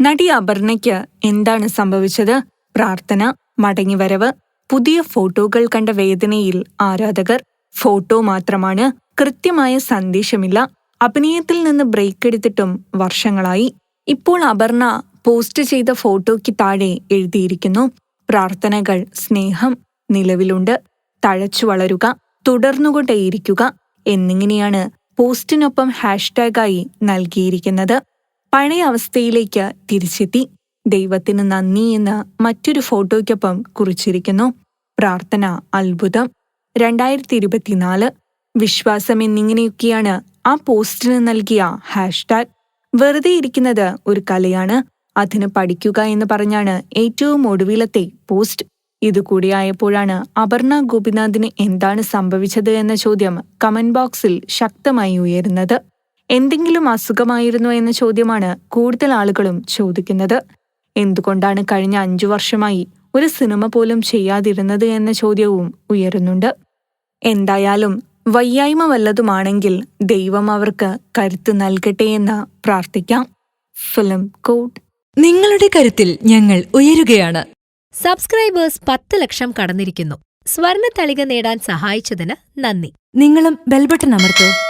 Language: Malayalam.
നടി അപർണയ്ക്ക് എന്താണ് സംഭവിച്ചത്? പ്രാർത്ഥന മടങ്ങിവരവ് പുതിയ ഫോട്ടോകൾ കണ്ട വേദനയിൽ ആരാധകർ. ഫോട്ടോ മാത്രമാണ്. കൃത്യമായ സന്ദേശമില്ല. അഭിനയത്തിൽ നിന്ന് ബ്രേക്ക് എടുത്തിട്ടും വർഷങ്ങളായി. ഇപ്പോൾ അപർണ പോസ്റ്റ് ചെയ്ത ഫോട്ടോയ്ക്ക് താഴെ എഴുതിയിരിക്കുന്നു. പ്രാർത്ഥനകൾ സ്നേഹം നിലവിലുണ്ട്. തഴച്ചു വളരുക തുടർന്നുകൊണ്ടേയിരിക്കുക എന്നിങ്ങനെയാണ് പോസ്റ്റിനൊപ്പം ഹാഷ്ടാഗായി നൽകിയിരിക്കുന്നത്. പഴയ അവസ്ഥയിലേക്ക് തിരിച്ചെത്തി. ദൈവത്തിന് നന്ദി എന്ന് മറ്റൊരു ഫോട്ടോയ്ക്കൊപ്പം കുറിച്ചിരിക്കുന്നു. പ്രാർത്ഥന അത്ഭുതം. രണ്ടായിരത്തി ഇരുപത്തിനാല് വിശ്വാസം എന്നിങ്ങനെയൊക്കെയാണ് ആ പോസ്റ്റിന് നൽകിയ ഹാഷ്ടാഗ്. വെറുതെ ഇരിക്കുന്നത് ഒരു കലയാണ്. അതിന് പഠിക്കുക എന്ന് പറഞ്ഞാണ് ഏറ്റവും ഒടുവിലത്തെ പോസ്റ്റ്. ഇതുകൂടിയായപ്പോഴാണ് അപർണ ഗോപിനാഥിന് എന്താണ് സംഭവിച്ചത് എന്ന ചോദ്യം കമന്റ് ബോക്സിൽ ശക്തമായി ഉയരുന്നത്. എന്തെങ്കിലും അസുഖമായിരുന്നോ എന്ന ചോദ്യമാണ് കൂടുതൽ ആളുകളും ചോദിക്കുന്നത്. എന്തുകൊണ്ടാണ് കഴിഞ്ഞ അഞ്ചു വർഷമായി ഒരു സിനിമ പോലും ചെയ്യാതിരുന്നത് എന്ന ചോദ്യവും ഉയരുന്നുണ്ട്. എന്തായാലും വയ്യായ്മ വല്ലതുമാണെങ്കിൽ ദൈവം അവർക്ക് കരുത്ത് നൽകട്ടെ എന്ന് പ്രാർത്ഥിക്കാം. ഫിലിം കോട്ട്. നിങ്ങളുടെ കരുത്തിൽ ഞങ്ങൾ ഉയരുകയാണ്. സബ്സ്ക്രൈബേഴ്സ് പത്ത് ലക്ഷം കടന്നിരിക്കുന്നു. സ്വർണ തളിക നേടാൻ സഹായിച്ചതിന് നന്ദി. നിങ്ങളും ബെൽബട്ടൺ അമർത്തോ.